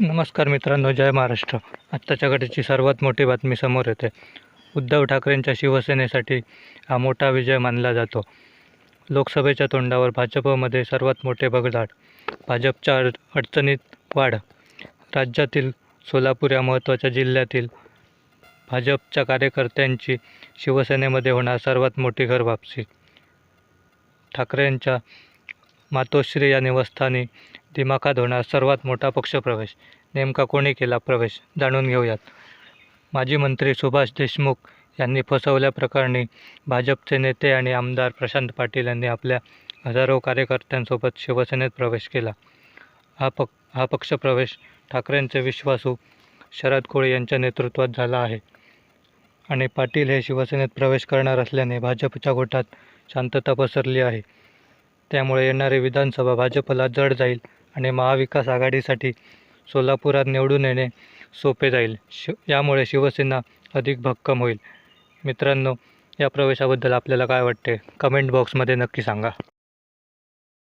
नमस्कार मित्रांनो जय महाराष्ट्र. आत्ताच्या घडीची सर्वात मोठी बातमी समोर येते. उद्धव ठाकरेंच्या शिवसेनेसाठी हा मोठा विजय मानला जातो. लोकसभेच्या तोंडावर भाजपमध्ये सर्वात मोठे बगदाट भाजपच्या अड अडचणीत वाढ. राज्यातील सोलापूर या महत्त्वाच्या जिल्ह्यातील भाजपच्या कार्यकर्त्यांची शिवसेनेमध्ये होणार सर्वात मोठी घर वापसी ठाकरेंच्या मातोश्री या निवासस्थानी दिमाखात होणार सर्वात मोठा पक्षप्रवेश. नेमका कोणी केला प्रवेश? जाणून घेऊयात. माजी मंत्री सुभाष देशमुख यांनी फसवल्याप्रकरणी भाजपचे नेते आणि आमदार प्रशांत पाटील यांनी आपल्या हजारो कार्यकर्त्यांसोबत शिवसेनेत प्रवेश केला. हा पक हा पक्षप्रवेश ठाकरेंचे विश्वासू शरद कोळी यांच्या नेतृत्वात झाला आहे. आणि पाटील हे शिवसेनेत प्रवेश करणार असल्याने भाजपच्या गोटात शांतता पसरली आहे. त्यामुळे येणारी विधानसभा भाजपला जड जाईल आणि महाविकास आघाडीसाठी सोलापुरात निवडून येणे सोपे जाईल. शि यामुळे शिवसेना अधिक भक्कम होईल. मित्रांनो या प्रवेशाबद्दल आपल्याला काय वाटते? कमेंट बॉक्समध्ये नक्की सांगा.